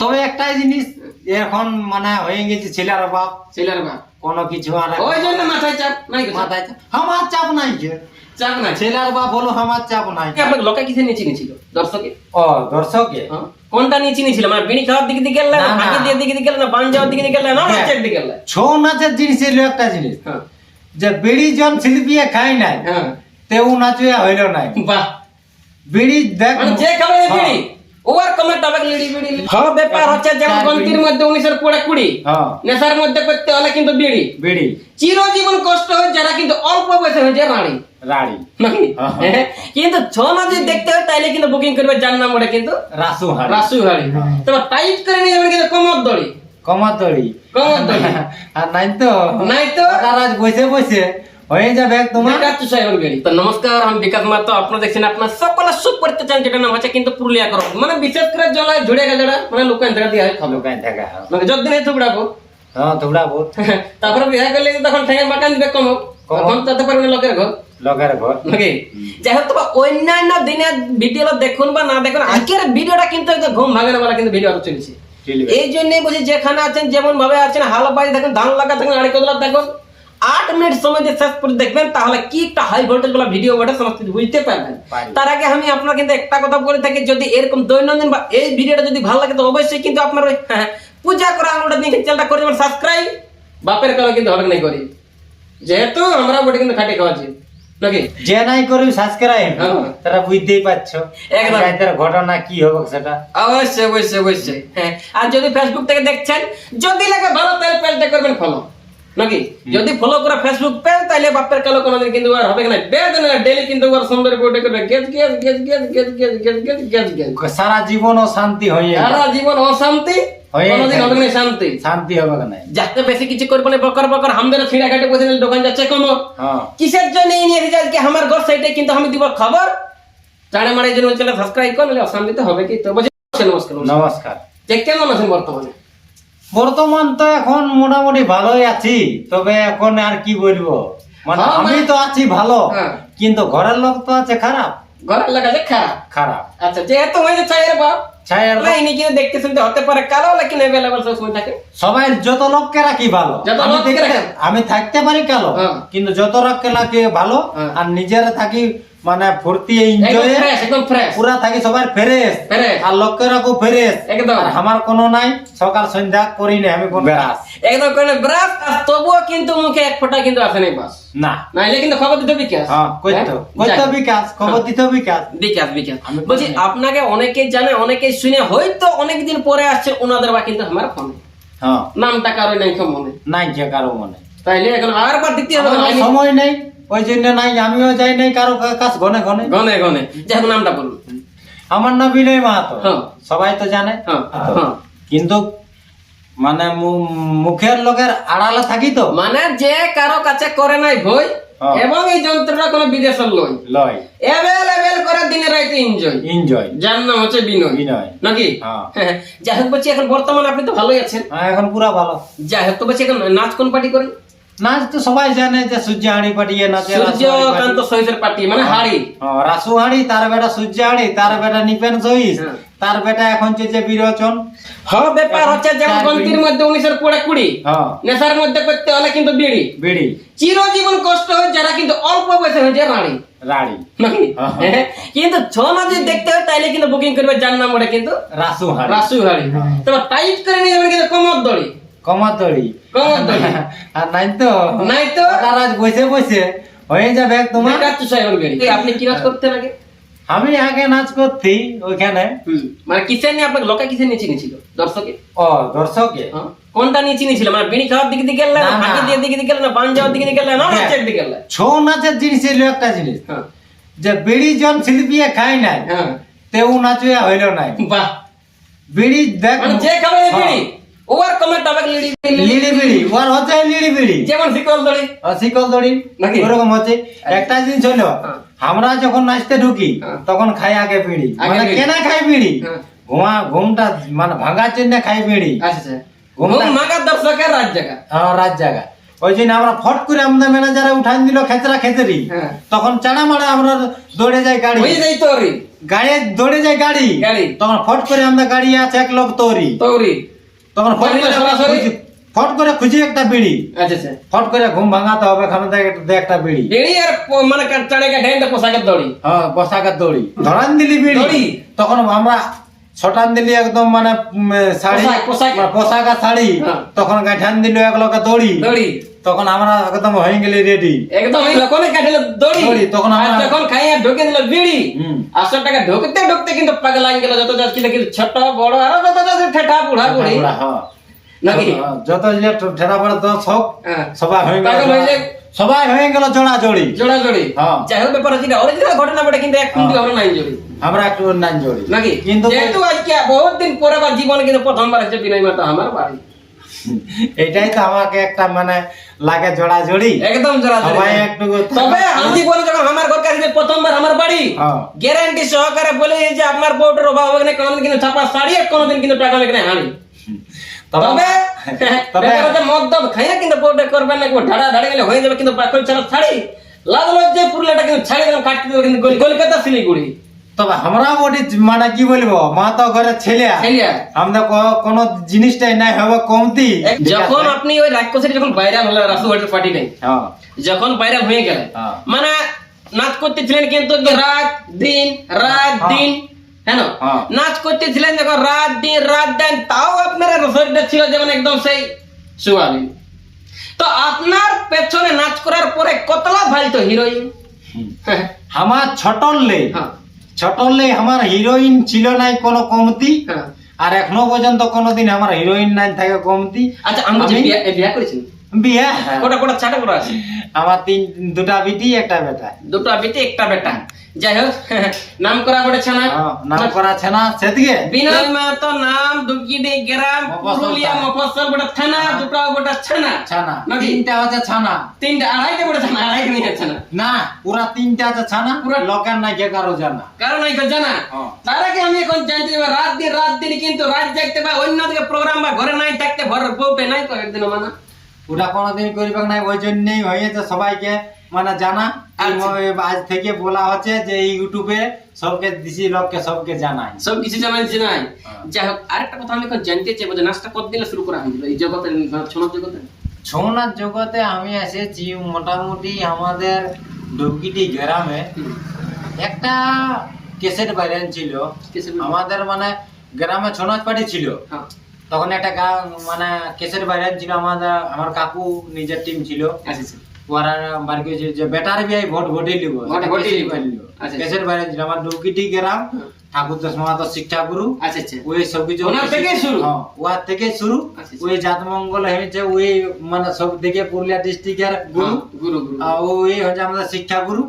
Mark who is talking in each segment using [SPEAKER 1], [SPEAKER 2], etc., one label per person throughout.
[SPEAKER 1] তবে একটাই জিনিস এখন মানে হয়ে গেছে ছেলের বাপ
[SPEAKER 2] ছেলের বাপ
[SPEAKER 1] কোনো কিছু আর
[SPEAKER 2] ওই জন্য মাথায় চাপ নাই
[SPEAKER 1] মাথায় চাপ- আমার চাপ নাই যে।
[SPEAKER 2] চাপ নাই?
[SPEAKER 1] ছেলের বাপ হলো আমার চাপ নাই।
[SPEAKER 2] আপনাকে লোকে কিসে নিয়ে চিনেছিল? দর্শকে?
[SPEAKER 1] ও দর্শকে?
[SPEAKER 2] হ্যাঁ? কোনটা নিয়ে চিনেছিল? মানে বিড়ি খাওয়ার দিকে দিকে গেলে না। দিয়ে দিকে দিকে গেলে না বান যাওয়ার দিকে দিকে গেলে না
[SPEAKER 1] হ্যাঁ।
[SPEAKER 2] নাচের দিকে গেলে?
[SPEAKER 1] ছৌ নাচের জিনিস এলো একটা জিনিস।
[SPEAKER 2] হ্যাঁ।
[SPEAKER 1] যে বিড়ি জন শিল্পীয়ে খাই নাই
[SPEAKER 2] হ্যাঁ।
[SPEAKER 1] তেও নাচুয়া হইল নাই।
[SPEAKER 2] বাহ।
[SPEAKER 1] বিড়ি দেখ
[SPEAKER 2] মানে যে খাবে
[SPEAKER 1] হ্যাঁ।
[SPEAKER 2] বিড়ি। লিড়ি বিড়ি হ্যাঁ। ব্যাপার হচ্ছে যেমন গন্তির মধ্যে উনিশের পড়ে কুড়ি।
[SPEAKER 1] হ্যাঁ।
[SPEAKER 2] নেশার মধ্যে করতে হলে কিন্তু বিড়ি।
[SPEAKER 1] বিড়ি।
[SPEAKER 2] চিরজীবন কষ্ট হয় যারা কিন্তু অল্প বয়সে হয়ে যায় রানী।
[SPEAKER 1] রাড়ি
[SPEAKER 2] নাকি?
[SPEAKER 1] হ্যাঁ।
[SPEAKER 2] হ্যাঁ। কিন্তু ছৌ নাচ যদি দেখতে হয় তাইলে কিন্তু বুকিং করবে যার নাম ওটা কিন্তু
[SPEAKER 1] রাসু হাড়ি।
[SPEAKER 2] রাসু হাড়ি।
[SPEAKER 1] হ্যাঁ।
[SPEAKER 2] তবে টাইট করে নিয়ে যাবেন কিন্তু কোমর দড়ি।
[SPEAKER 1] কমাতড়ি
[SPEAKER 2] কোমর দড়ি।
[SPEAKER 1] আর নাই তো।
[SPEAKER 2] নাই তো?
[SPEAKER 1] রাজ বসে বসে হয়ে যাবে তোমার।
[SPEAKER 2] বিকাশ চুষাইবার গাড়ি। তো নমস্কার আমি বিকাশ মাতো আপনারা দেখছেন আপনার সকলে যেটা নাম হচ্ছে কিন্তু পুরুলিয়া করো মানে বিশেষ করে জলায় ঝুড়ে মানে দিয়ে খাব। মানে যতদিন এই থুবড়াবো
[SPEAKER 1] হ্যাঁ
[SPEAKER 2] তারপরে বিয়ে করলে তখন ঠেঙে মাকান দিবে কম
[SPEAKER 1] কম।
[SPEAKER 2] তখন তাতে পারবে লোকের ঘর।
[SPEAKER 1] লগের ঘর।
[SPEAKER 2] নাকি? যাই হোক অন্যান্য দিনের ভিডিও দেখুন বা না দেখুন আজকের ভিডিওটা কিন্তু একদম ঘুম ভাঙানো বলা কিন্তু ভিডিও চলেছে। এই জন্যই বলছি যেখানে আছেন যেমন ভাবে আছেন হাল বাজি দেখুন ধান লাগা আড়ি কদলা দেখুন। আট মিনিট সময় দিয়ে শেষ করে দেখবেন তাহলে কি একটা হাই ভোল্টেজ বলা ভিডিও বটে সমস্ত কিছু বুঝতে পারবেন। তার আগে আমি আপনার কিন্তু একটা কথা বলে থাকি যদি এরকম দৈনন্দিন বা এই ভিডিওটা যদি ভালো লাগে তো অবশ্যই কিন্তু আপনার ওই হ্যাঁ, পূজা করা আঙুলটা দিয়ে চ্যানেলটা করে দেবেন সাবস্ক্রাইব বাপের কালো কিন্তু হবে নাই করি। যেহেতু আমরা বটে কিন্তু খাটে খাওয়াছি নাকি?
[SPEAKER 1] যে নাই করবি সাবস্ক্রাইব
[SPEAKER 2] হ্যাঁ।
[SPEAKER 1] তারা বুঝতেই পারছ।
[SPEAKER 2] একদম।
[SPEAKER 1] একদম ঘটনা কি হবে সেটা।
[SPEAKER 2] অবশ্যই অবশ্যই অবশ্যই। হ্যাঁ। আর যদি ফেসবুক থেকে দেখছেন যদি লাগে ভালো তাহলে পেজটা করবেন ফলো নাকি? যদি ফলো করে ফেসবুক পেজ তাহলে বাপের কালো কোনোদিন কিন্তু আর হবে না। বেদ না ডেলি কিন্তু আর সুন্দর করে করবে। গেজ গেজ গেজ গেজ গেজ গেজ গেজ গেজ গেজ গেজ।
[SPEAKER 1] সারা জীবন ও শান্তি হয়ে
[SPEAKER 2] সারা জীবন অশান্তি কোনোদিন হবে না শান্তি।
[SPEAKER 1] শান্তি হবে না।
[SPEAKER 2] যাতে বেশি কিছু করব না বকর বকর আমাদের ছিঁড়া ঘাটে বসে দোকান যাচ্ছে কোনো
[SPEAKER 1] হ্যাঁ।
[SPEAKER 2] কিসের জন্য এই নিয়ে আজকে আমার ঘর কিন্তু আমি দিব খবর। চাড়ে মারে জন্য চ্যানেল সাবস্ক্রাইব করে নিলে অশান্তি তো হবে কি? তো নমস্কার নমস্কার।
[SPEAKER 1] নমস্কার।
[SPEAKER 2] যে কেমন আছেন বর্তমানে?
[SPEAKER 1] বর্তমান তো এখন মোটামুটি ভালোই আছি তবে এখন আর কি বলব? মানে
[SPEAKER 2] হ্যাঁ,
[SPEAKER 1] আমি
[SPEAKER 2] মানে-
[SPEAKER 1] তো আছি ভালো
[SPEAKER 2] হ্যাঁ।
[SPEAKER 1] কিন্তু ঘরের লোক তো আছে খারাপ।
[SPEAKER 2] ঘরের লোক আছে খারাপ।
[SPEAKER 1] খারাপ।
[SPEAKER 2] আচ্ছা যেহেতু হয়েছে ছায়ের বাপ
[SPEAKER 1] ছায়ের
[SPEAKER 2] ইনি কিন্তু দেখতে শুনতে হতে পারে কালো লেকিন অ্যাভেলেবল সব সময় থাকে?
[SPEAKER 1] সবাই যত লোককে রাখি ভালো।
[SPEAKER 2] যত
[SPEAKER 1] আমি
[SPEAKER 2] লোককে
[SPEAKER 1] আমি থাকতে পারি কালো
[SPEAKER 2] হ্যাঁ।
[SPEAKER 1] কিন্তু যত লোককে রাখি ভালো
[SPEAKER 2] হ্যাঁ।
[SPEAKER 1] আর নিজের থাকি মানে ফুর্তি এনজয়
[SPEAKER 2] একদম ফ্রেশ
[SPEAKER 1] পুরা থাকি সবার ফ্রেশ। আর লোককে রাখো ফ্রেশ
[SPEAKER 2] একদম।
[SPEAKER 1] আমার কোনো নাই সকাল সন্ধ্যা করি না আমি কোন ব্রাশ।
[SPEAKER 2] একদম ব্রাশ আর তবুও কিন্তু মুখে এক ফোঁটা কিন্তু আসে নাই বাস
[SPEAKER 1] না।
[SPEAKER 2] নাইলে কিন্তু খবর দিতে বিকাশ।
[SPEAKER 1] হ্যাঁ কইতো কইতো বিকাশ? খবর দিত বিকাশ?
[SPEAKER 2] বিকাশ বিকাশ।
[SPEAKER 1] আমি
[SPEAKER 2] বলছি। আপনাকে অনেকেই জানে অনেকেই শুনে হয়তো অনেকদিন পরে আসছে ওনাদের বা কিন্তু আমার ফোনে।
[SPEAKER 1] হ্যাঁ।
[SPEAKER 2] নামটা কারও নাই মনে।
[SPEAKER 1] নাই যে কারও মনে।
[SPEAKER 2] তাইলে এখন দিতে হবে
[SPEAKER 1] সময় নেই ওই জন্য নাই আমিও যাই নাই কারও কাছে ঘনে ঘনে।
[SPEAKER 2] গনে গনে যাই নামটা বলুন।
[SPEAKER 1] আমার নাম বিনয় মাহাতো।
[SPEAKER 2] হ্যাঁ।
[SPEAKER 1] সবাই তো জানে।
[SPEAKER 2] হ্যাঁ।
[SPEAKER 1] কিন্তু মানে মু- মুখের লোকের আড়ালে থাকি তো।
[SPEAKER 2] মানে যে কারও কাছে করে নাই ভয়। এবং এই যন্ত্রটা কোনো বিদেশের লই
[SPEAKER 1] লয়।
[SPEAKER 2] অ্যাভেলেবল করে দিনে রাইতে এনজয়
[SPEAKER 1] এনজয়
[SPEAKER 2] যার নাম হচ্ছে বিনয়।
[SPEAKER 1] বিনয়।
[SPEAKER 2] নাকি?
[SPEAKER 1] হ্যাঁ।
[SPEAKER 2] হ্যাঁ, যাই হোক বলছি এখন বর্তমানে আপনি তো ভালোই আছেন।
[SPEAKER 1] হ্যাঁ, এখন পুরা ভালো।
[SPEAKER 2] যাই হোক তো বলছি এখন নাচ কোন পার্টি করেন?
[SPEAKER 1] নাচ তো সবাই জানে যে সূর্য হাঁড়ি পাঠিয়ে নাচে
[SPEAKER 2] সূর্যকান্ত পার্টি মানে হাড়ি।
[SPEAKER 1] রাসু হাঁড়ি তার বেটা সূর্য হাঁড়ি তার বেটা নিপেন সহিস
[SPEAKER 2] হ্যাঁ।
[SPEAKER 1] তার বেটা এখন চলছে বিরোচন।
[SPEAKER 2] ব্যাপার হচ্ছে যেমন গন্তির মধ্যে উনিশের কুড়ি নেশার মধ্যে করতে হলে কিন্তু বিড়ি।
[SPEAKER 1] বিড়ি।
[SPEAKER 2] চিরজীবন কষ্ট হয় যারা কিন্তু অল্প বয়সে হয়েছে রানী।
[SPEAKER 1] রাড়ি হ্যাঁ।
[SPEAKER 2] কিন্তু ছ যদি দেখতে হয় তাইলে কিন্তু বুকিং করবে যার নাম ওটা কিন্তু
[SPEAKER 1] রাসু হাঁড়ি।
[SPEAKER 2] রাসু হাড়ি। তবে টাইট করে নিয়ে যাবেন কিন্তু কোমর দড়ি।
[SPEAKER 1] কমাতড়ি
[SPEAKER 2] কোমর
[SPEAKER 1] আর নাই তো।
[SPEAKER 2] নাই তো?
[SPEAKER 1] রাজ বসে বসে। হয়ে যাবে তোমার।
[SPEAKER 2] মেকআপ চুষাইবার গাড়ি। আপনি কি নাচ করতে লাগে
[SPEAKER 1] আমি আগে নাচ করতি ওইখানে।
[SPEAKER 2] মানে কিসের নিয়ে আপনাকে লোকে কিসের নিয়ে চিনেছিল? দর্শকে
[SPEAKER 1] ও দর্শকে
[SPEAKER 2] হ্যাঁ? কোনটা নিয়ে চিনেছিল? মানে বিড়ি খাওয়ার দিকে দিকে গেলে না। দিয়ে দিকে দিকে গেলে না বান যাওয়ার দিকে দিকে গেলে না
[SPEAKER 1] হ্যাঁ।
[SPEAKER 2] নাচের দিকে গেলে?
[SPEAKER 1] ছৌ নাচের জিনিস এলো একটা জিনিস।
[SPEAKER 2] হ্যাঁ।
[SPEAKER 1] যে বিড়ি জন শিল্পীয়ে খাই নাই
[SPEAKER 2] হ্যাঁ।
[SPEAKER 1] তেও নাচুয়া হইল নাই।
[SPEAKER 2] বাহ।
[SPEAKER 1] বিড়ি দেখ
[SPEAKER 2] মানে যে খাবে। বিড়ি। ওর কমেন্ট হবে লিড়ি লিড়ি।
[SPEAKER 1] বিড়ি ওর হচ্ছে লিড়ি বিড়ি
[SPEAKER 2] যেমন শিকল দড়ি
[SPEAKER 1] আর শিকল দড়ি
[SPEAKER 2] নাকি?
[SPEAKER 1] ওরকম হচ্ছে একটা জিনিস হলো
[SPEAKER 2] হ্যাঁ।
[SPEAKER 1] আমরা যখন নাচতে ঢুকি
[SPEAKER 2] হ্যাঁ।
[SPEAKER 1] তখন খাই আগে বিড়ি
[SPEAKER 2] আগে
[SPEAKER 1] মানে। কেনা খাই বিড়ি
[SPEAKER 2] হ্যাঁ।
[SPEAKER 1] ঘুমা ঘুমটা মানে ভাঙার জন্য খাই বিড়ি
[SPEAKER 2] আচ্ছা ঘুম মাগার দর্শকের রাত জায়গা
[SPEAKER 1] আমার রাত জায়গা ওই জন্য আমরা ফট করে আমাদের ম্যানেজারে উঠান দিল খেচরা খেচরি
[SPEAKER 2] হ্যাঁ।
[SPEAKER 1] তখন চানা মারা আমরা দৌড়ে যাই গাড়ি
[SPEAKER 2] হয়ে যাই তোর
[SPEAKER 1] গাড়ি দৌড়ে যায় গাড়ি
[SPEAKER 2] গাড়ি।
[SPEAKER 1] তখন ফট করে আমাদের গাড়ি আছে এক লোক তৈরি
[SPEAKER 2] তৌরি
[SPEAKER 1] তখন
[SPEAKER 2] সরাসরি?
[SPEAKER 1] ফট করে খুঁজি একটা বিড়ি
[SPEAKER 2] আচ্ছা আচ্ছা
[SPEAKER 1] ফট করে ঘুম ভাঙাতে হবে খামে দে একটা বিড়ি
[SPEAKER 2] বিড়ি আর মানে কা- চাড়ে ঢেন্টে পোশাকের দড়ি
[SPEAKER 1] হ্যাঁ পোশাকের দড়ি ধরান দিলি? বিড়ি তখন আমরা ছটান দিলি একদম মানে শাড়ি
[SPEAKER 2] পোশাক, পোশাক।
[SPEAKER 1] আর শাড়ি
[SPEAKER 2] হ্যাঁ।
[SPEAKER 1] তখন গাঠান দিল এক লোকে দড়ি
[SPEAKER 2] দড়ি
[SPEAKER 1] তখন আমরা একদম হয়ে গেলি রেডি
[SPEAKER 2] একদম লোকনে কাটিল? দড়ি।
[SPEAKER 1] দড়ি, তখন আমরা-
[SPEAKER 2] যখন খাইয়া ঢুকে দিল বিড়ি। আসল টাকা ঢুকতে ঢুকতে কিন্তু পাগল লাইন গেল যত যাচ্ছিল কিন্তু ছোট বড় আর যত যাচ্ছে ঠেঠা বুড়া বুড়ি।
[SPEAKER 1] হ্যাঁ।
[SPEAKER 2] নাকি?
[SPEAKER 1] যত যে ঠেলা পড়ে তো সব
[SPEAKER 2] হ্যাঁ।
[SPEAKER 1] সবাই হয়ে গেল। সবাই হয়ে গেল জোড়া জড়ি
[SPEAKER 2] জোড়া। জড়ি
[SPEAKER 1] হ্যাঁ।
[SPEAKER 2] যাই হোক ব্যাপার হচ্ছে অরিজিনাল ঘটনা বটে কিন্তু এক কিন্তু আমরা নাই জড়ি।
[SPEAKER 1] আমরা একটু নান জড়ি।
[SPEAKER 2] নাকি?
[SPEAKER 1] কিন্তু
[SPEAKER 2] যেহেতু আজকে বহুত দিন পরে বা জীবনে কিন্তু প্রথমবার হচ্ছে বিনয় মাতা আমার বাড়ি।
[SPEAKER 1] এটাই তো আমাকে একটা মানে লাগে জোড়া জড়ি
[SPEAKER 2] একদম
[SPEAKER 1] সবাই একটু
[SPEAKER 2] তবে আমি জীবনে যখন আমার ঘর কাছে প্রথমবার আমার বাড়ি। গ্যারান্টি সহকারে বলে যে আপনার বউটার অভাব হবে না কোনোদিন কিন্তু ছাপা শাড়ি আর কোনোদিন কিন্তু টাকা না হাঁড়ি তবে
[SPEAKER 1] তবে
[SPEAKER 2] মদ্যপ খাইয়া কিন্তু বউটা করবেন না ঢাড়া ঢাড়া গেলে হয়ে যাবে কিন্তু পাকল ছাড়া ছাড়ি লাল লজ্জায় পুরুলিয়াটা কিন্তু ছাড়ি দিলাম কাটতে দেবো কিন্তু কল- কলকাতা শিলিগুড়ি।
[SPEAKER 1] তবে আমরা বলি মানে কি বলব মা তো ঘরে ছেলে। আমরা কোনো জিনিসটাই নাই হবে কমতি।
[SPEAKER 2] যখন আপনি ওই রাক্ষসের যখন ভাইরাল হলো রাসুহাটের পার্টি নেই
[SPEAKER 1] হ্যাঁ।
[SPEAKER 2] যখন ভাইরাল হয়ে গেল
[SPEAKER 1] হ্যাঁ।
[SPEAKER 2] মানে নাচ করতেছিলেন কিন্তু রাত দিন রাত
[SPEAKER 1] হ্যাঁ।
[SPEAKER 2] দিন হ্যাঁ। নাচ করতেছিলেন যখন রাত দিন রাত দিন তাও আপনার শরীরটা ছিল যেমন একদম সেই সুয়াবিন তো আপনার পেছনে নাচ করার পরে কতলা ভাই তো হিরোইন?
[SPEAKER 1] আমার ছটললে।
[SPEAKER 2] হ্যাঁ।
[SPEAKER 1] ছটললে আমার হিরোইন ছিল নাই কোন কমতি
[SPEAKER 2] হ্যাঁ।
[SPEAKER 1] আর এখনও পর্যন্ত কোনোদিন আমার হিরোইন নাই থাকে কমতি
[SPEAKER 2] আচ্ছা আমি বিয়ে করেছি বিয়া কোটা কোটা চাটা করা আছে।
[SPEAKER 1] আমার তিন দুটা বিটি একটা বেটা।
[SPEAKER 2] দুটো বেটি একটা বেটা। যাই হোক নাম করা
[SPEAKER 1] হ্যাঁ, নাম করা আছে সেদিকে
[SPEAKER 2] বিনয় মাহাতো নাম দুগিডি গ্রাম পুরুলিয়া মফস্বল বড় থানা দুটো বড় ছানা।
[SPEAKER 1] ছানা। তিনটা আছে ছানা।
[SPEAKER 2] তিনটা আড়াইটা বড় ছানা আড়াইটা নিয়ে ছানা।
[SPEAKER 1] না পুরা তিনটা আছে ছানা। পুরা নাই কে কারও জানা।
[SPEAKER 2] জানা?
[SPEAKER 1] হ্যাঁ।
[SPEAKER 2] তার আগে আমি এখন জানতে যাব রাত দিন রাত দিন কিন্তু রাত জাগতে বা অন্য দিকে প্রোগ্রাম বা ঘরে নাই থাকতে ঘর বউপে নাই কয়েকদিন মানা।
[SPEAKER 1] ওটা কোনোদিন করিবে নাই ওই জন্যই হয়েছে সবাইকে। মানে জানা
[SPEAKER 2] আচ্ছা।
[SPEAKER 1] আজ থেকে বলা হচ্ছে যে ইউটিউবে সবকে দিছি লোককে সবকে জানাই।
[SPEAKER 2] সব কিছু জানাইছি নাই
[SPEAKER 1] হ্যাঁ।
[SPEAKER 2] যাই হোক আরেকটা কথা আমি জানতে চাইব যে নাচটা কতদিনে শুরু করা হয়েছিল? এই জগতে ছনার জগতে?
[SPEAKER 1] ছৌ নাচ জগতে আমি এসেছি মোটামুটি আমাদের ডুবকিটি গ্রামে। একটা কেসেট বাইরেন ছিল। আমাদের মানে গ্রামে ছৌ নাচ পার্টি ছিল।
[SPEAKER 2] হ্যাঁ।
[SPEAKER 1] তখন একটা গা মানে কেসের বাইরে ছিল আমাদের আমার কাকু নিজের টিম ছিল।
[SPEAKER 2] আচ্ছা আচ্ছা।
[SPEAKER 1] ওরা বার করেছে যে বেটার বিয়াই ভোট লিব।
[SPEAKER 2] ভোট ভোটই লিব। আচ্ছা।
[SPEAKER 1] কেসের বাইরে ছিল আমার ডুবকিটি গ্রাম ঠাকুর দাস মাহাতো ওই সব কিছু
[SPEAKER 2] থেকেই শুরু?
[SPEAKER 1] হ্যাঁ, থেকে শুরু। ওই জাত মঙ্গল হয়েছে ওই মানে সব পুরুলিয়া ডিস্ট্রিক্টের গুরু।
[SPEAKER 2] হ্যাঁ, গুরু। গুরু
[SPEAKER 1] ওই হচ্ছে আমাদের শিক্ষা গুরু।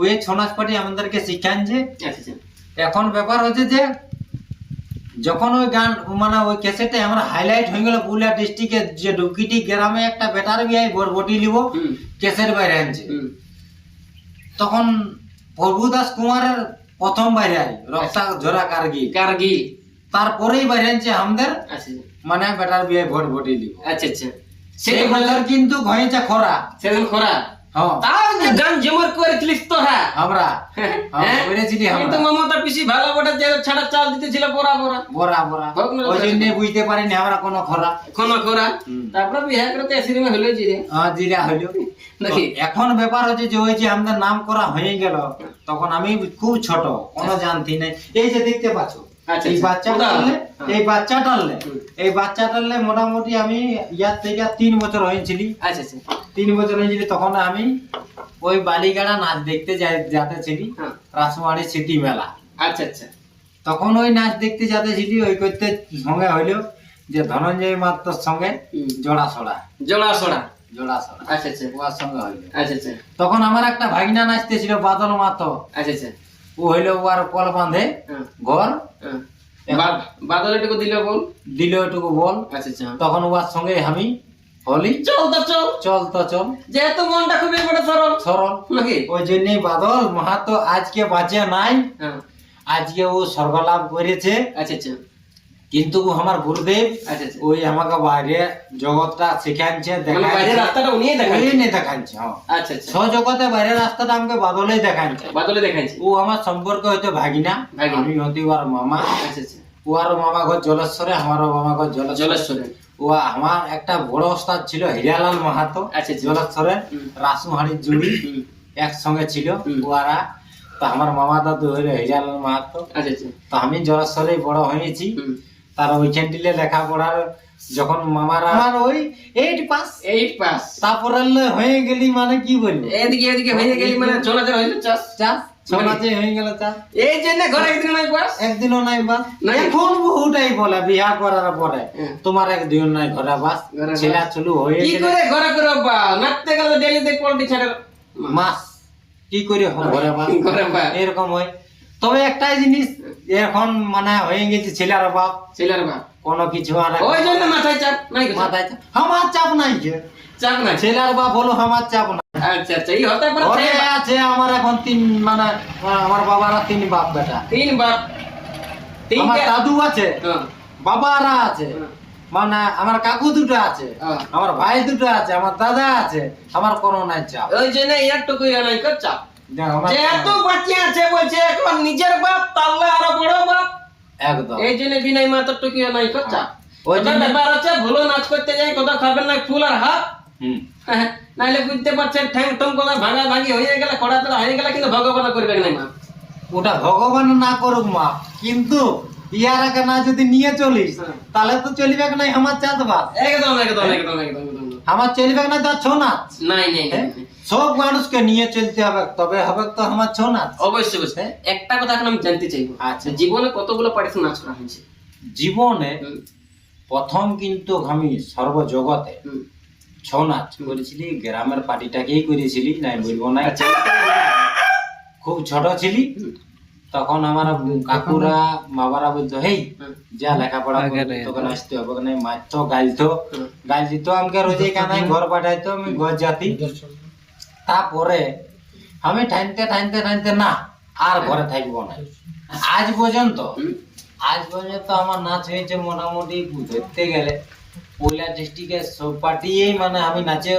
[SPEAKER 1] ওই ছৌ নাচ পার্টি আমাদেরকে
[SPEAKER 2] আচ্ছা আচ্ছা।
[SPEAKER 1] এখন ব্যাপার হচ্ছে যে যখন ওই গান মানে ওই ক্যাসেটে আমরা হাইলাইট হয়ে গেল পুরুলিয়া ডিস্ট্রিক্টের যে ডুকিটি গ্রামে একটা বেটার বিয়াই বরবটি লিব
[SPEAKER 2] হুম,
[SPEAKER 1] ক্যাসেট বাইরে আনছে। তখন প্রভুদাস কুমারের প্রথম বাইরে আই রক্তা ঝরা কার্গি
[SPEAKER 2] কার্গি
[SPEAKER 1] তারপরেই বাইরে আনছে আমাদের
[SPEAKER 2] আচ্ছা।
[SPEAKER 1] মানে বেটার বিয়াই ভোট ভোটি লিব
[SPEAKER 2] আচ্ছা আচ্ছা।
[SPEAKER 1] সেই কিন্তু হয়েছে খরা।
[SPEAKER 2] সেদিন খরা। গান জমর করেছিলিস তো হ্যাঁ
[SPEAKER 1] আমরা করেছিলি
[SPEAKER 2] কিন্তু মমতা পিসি ভালো বটে যে ছাড়া চাল দিতেছিল বড়া বড়া
[SPEAKER 1] বরা বরা ওই জন্য বুঝতে পারিনি আমরা কোনো খরা
[SPEAKER 2] খরা। তারপরে করতে হলো
[SPEAKER 1] জিরা
[SPEAKER 2] নাকি?
[SPEAKER 1] এখন ব্যাপার হচ্ছে যে ওই যে আমাদের নাম করা হয়ে গেল তখন আমি খুব ছোট কোনো জানতি নাই এই যে দেখতে পাচ্ছ এই
[SPEAKER 2] আচ্ছা।
[SPEAKER 1] বাচ্চা টানলে
[SPEAKER 2] হ্যাঁ।
[SPEAKER 1] এই বাচ্চা টানলে এই বাচ্চা টানলে মোটামুটি আমি ইয়ার থেকে তিন বছর হয়েছিলি।
[SPEAKER 2] আচ্ছা আচ্ছা।
[SPEAKER 1] তিন বছর হয়েছিল তখন আমি ওই বালিগাড়া নাচ দেখতে যাই- যেতে ছিলি
[SPEAKER 2] হ্যাঁ।
[SPEAKER 1] রাসমারি সিটি মেলা।
[SPEAKER 2] আচ্ছা আচ্ছা।
[SPEAKER 1] তখন ওই নাচ দেখতে ওই করতে সঙ্গে হইল যে ধনঞ্জয় মাত্রর সঙ্গে। জোড়া সড়া
[SPEAKER 2] জোড়া সোড়া
[SPEAKER 1] জোড়া সড়া
[SPEAKER 2] আচ্ছা আচ্ছা।
[SPEAKER 1] ওর সঙ্গে হইল।
[SPEAKER 2] আচ্ছা আচ্ছা।
[SPEAKER 1] তখন আমার একটা ভাগনা নাচতেছিল বাদল মাতো।
[SPEAKER 2] আচ্ছা আচ্ছা।
[SPEAKER 1] ও হইল ওয়ার কল বাঁধে
[SPEAKER 2] হ্যাঁ,
[SPEAKER 1] ঘর।
[SPEAKER 2] বাদল এটুকু দিল বল।
[SPEAKER 1] দিল এটুকু বল।
[SPEAKER 2] আচ্ছা আচ্ছা।
[SPEAKER 1] তখন ওয়ার সঙ্গে আমি হলি।
[SPEAKER 2] চল তো চল।
[SPEAKER 1] চল তো চল।
[SPEAKER 2] যেহেতু মনটা খুবই বড় সরল।
[SPEAKER 1] সরল।
[SPEAKER 2] নাকি?
[SPEAKER 1] ওই জন্যই বাদল মাহাতো আজকে বাঁচে নাই।
[SPEAKER 2] হ্যাঁ।
[SPEAKER 1] আজকে ও স্বর্গলাভ করেছে।
[SPEAKER 2] আচ্ছা আচ্ছা।
[SPEAKER 1] কিন্তু আমার গুরুদেব ওই আমাকে বাইরে জগৎটা শিখাচ্ছে
[SPEAKER 2] মানে রাস্তাটা উনি
[SPEAKER 1] দেখাচ্ছে
[SPEAKER 2] আচ্ছা
[SPEAKER 1] ছ জগতে বাইরের রাস্তাটা আমাকে বাদলে দেখাচ্ছে
[SPEAKER 2] বাদলে দেখাচ্ছে
[SPEAKER 1] ও আমার সম্পর্ক হয়তো ভাগিনা
[SPEAKER 2] ভাগিনা।
[SPEAKER 1] আমি হতে ওর মামা।
[SPEAKER 2] আচ্ছা আচ্ছা।
[SPEAKER 1] ও আর মামা ঘর জলেশ্বরে আমারও মামা ঘর জলেশ্বরে। ও আমার একটা বড় ওস্তাদ ছিল হিরালাল মাহাতো
[SPEAKER 2] আচ্ছা, আচ্ছা।
[SPEAKER 1] জলেশ্বরে
[SPEAKER 2] হুম।
[SPEAKER 1] রাসমহাড়ির জুড়ি একসঙ্গে ছিল। ওরা তো আমার মামা দাদু হইল হিরালাল মাহাতো। তো আমি জলেশ্বরে বড় হয়েছি।
[SPEAKER 2] হুম।
[SPEAKER 1] তার ওইখানটিলে লেখাপড়ার যখন মামারা আমার ওই এইট পাস
[SPEAKER 2] এইট পাস
[SPEAKER 1] তারপরে হয়ে গেলি মানে কি বলব?
[SPEAKER 2] এদিকে এদিকে হয়ে গেলি মানে চলাচল হইল চাষ
[SPEAKER 1] চাষ সমাজে হয়ে গেল চাষ
[SPEAKER 2] এই জন্য ঘরে একদিন নাই পাস
[SPEAKER 1] একদিনও নাই বাস এখন বহুটাই বলে বিয়া করার পরে।
[SPEAKER 2] হ্যাঁ।
[SPEAKER 1] তোমার একদিন নাই ঘরে বাস
[SPEAKER 2] ঘরে
[SPEAKER 1] ছেলা চলু হয়ে
[SPEAKER 2] কি করে ঘরে করে বা? নাচতে গেলে ডেলি দেখ পোল্ট্রি ছাড়ে।
[SPEAKER 1] মাস। কি করে ঘরে বাস
[SPEAKER 2] ঘরে বা
[SPEAKER 1] এরকম হয়। তবে একটাই জিনিস এখন মানে হয়ে গেছে ছেলের বাপ।
[SPEAKER 2] ছেলের বা
[SPEAKER 1] কোনো কিছু আর
[SPEAKER 2] ওই জন্য মাথায় চাপ নাই
[SPEAKER 1] মাথায় চাপ- আমার চাপ নাই যে।
[SPEAKER 2] চাপ
[SPEAKER 1] ছেলের বাপ হলো আমার চাপ নাই।
[SPEAKER 2] আচ্ছা আচ্ছা এই হতে পারে
[SPEAKER 1] আছে আমার এখন তিন মানে আমার বাবারা তিন বাপ বেটা।
[SPEAKER 2] তিন বাপ। তিন
[SPEAKER 1] আমার দাদু আছে
[SPEAKER 2] হ্যাঁ,
[SPEAKER 1] বাবারা আছে। মানে আমার কাকু দুটো আছে
[SPEAKER 2] হ্যাঁ।
[SPEAKER 1] আমার ভাই দুটো আছে আমার দাদা আছে আমার কোনো নাই চাপ।
[SPEAKER 2] ওই জন্য চাপ। যেহেতু বাচ্চা আছে বলছে এখন নিজের বাপ বাপ
[SPEAKER 1] একদম।
[SPEAKER 2] এই জন্য বিনয় মাত্র টুকু নাই কর চাপ
[SPEAKER 1] ওই
[SPEAKER 2] ওই
[SPEAKER 1] জন্য-
[SPEAKER 2] ব্যাপার আছে ভুলো নাচ করতে যাই কোথাও খাবেন না ফুল আর হাত। নাইলে বুঝতে পারছেন ঠ্যাং টং কোথাও ভাঙা ভাঙি হয়ে গেলে কড়া তোলা হয়ে গেলে কিন্তু ভগবান করবে না মা।
[SPEAKER 1] ওটা ভগবান না করুক মা। কিন্তু না যদি নিয়ে চলিস
[SPEAKER 2] হ্যাঁ।
[SPEAKER 1] তাহলে তো চলিবে না আমার
[SPEAKER 2] একদম একদম একদম একদম একদম।
[SPEAKER 1] আমার চলবে না তো ছৌ নাচ
[SPEAKER 2] নাই নাই নাই,
[SPEAKER 1] হ্যাঁ? সব মানুষকে নিয়ে চলতে হবে তবে হবে তো আমার ছৌ নাচ
[SPEAKER 2] অবশ্যই অবশ্যই। একটা কথা এখন আমি জানতে চাইব।
[SPEAKER 1] আচ্ছা।
[SPEAKER 2] জীবনে কতগুলো পার্টিতে নাচ করা হয়েছে?
[SPEAKER 1] জীবনে প্রথম কিন্তু আমি সর্বজগতে ছৌ নাচ করেছিলি গ্রামের পার্টিটাকেই করেছিলি নাই বলব না
[SPEAKER 2] আচ্ছা।
[SPEAKER 1] খুব ছোট ছিলি। তখন আমার কাকুরা বাবারা বলতো হেই যা লেখাপড়া তোকে নাচতে হবে না মারতো গাইলতো গাইল দিত আমাকে রোজে ঘর পাঠাইতো আমি ঘর যাতি তারপরে আমি ঠাইনতে ঠাইনতে ঠাইনতে না আর ঘরে থাকব না। আজ পর্যন্ত আজ পর্যন্ত আমার নাচ হয়েছে মোটামুটি ধরতে গেলে। পুরুলিয়া ডিস্ট্রিক্টের সব পার্টিয়েই মানে আমি নাচে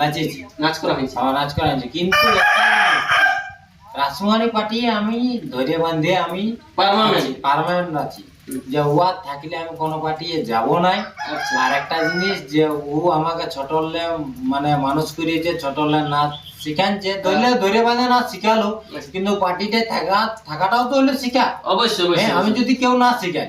[SPEAKER 1] নাচেছি।
[SPEAKER 2] নাচ করা হয়েছে।
[SPEAKER 1] আমার নাচ করা হয়েছে। কিন্তু জিনিস, পার্টি আমি ধরে বাঁধে আমি
[SPEAKER 2] পার্মানেন্ট
[SPEAKER 1] পারমানেন্ট আছি। যে ওয়া থাকলে আমি কোনো পার্টি যাব নাই।
[SPEAKER 2] আচ্ছা।
[SPEAKER 1] আর একটা জিনিস যে ও আমাকে ছোটলে মানে মানুষ করিয়েছে ছোটলে নাচ শিখাচ্ছে ধরলে ধরে বাঁধে নাচ শিখালো। কিন্তু পার্টিতে থাকা থাকাটাও তো হলো শিখা
[SPEAKER 2] অবশ্যই
[SPEAKER 1] হ্যাঁ, আমি যদি কেউ না শিখাই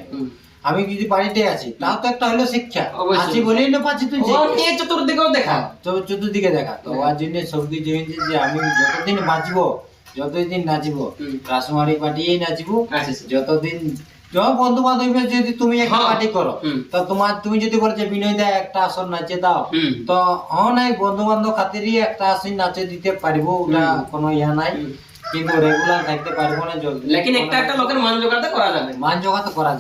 [SPEAKER 1] আমি যদি বাড়িতে আছি তাও তো একটা হলো শিক্ষা। আছি বলেই না পাচ্ছি তুই
[SPEAKER 2] ও চতুর্দিকেও দেখা।
[SPEAKER 1] তো চতুর্দিকে দেখা। তো ওর জন্য সবকিছু হয়েছে যে আমি যতদিন বাঁচবো যতদিন নাচিব রাসমারি পার্টিই নাচবো
[SPEAKER 2] আচ্ছা।
[SPEAKER 1] যতদিন যখন বন্ধু বান্ধব যদি তুমি একটা
[SPEAKER 2] হ্যাঁ।
[SPEAKER 1] পার্টি করো তা তোমার তুমি যদি বলো যে বিনয় দা একটা আসন নাচে দাও তো হ্যাঁ নাই বন্ধু বান্ধব খাতিরই একটা আসন নাচে দিতে পারব ওটা কোনো ইয়া নাই। কিন্তু রেগুলার থাকতে পারব না
[SPEAKER 2] লেকিন একটা একটা লোকের মান জোগাড় করা যাবে।
[SPEAKER 1] মান জোগাড় করা যায়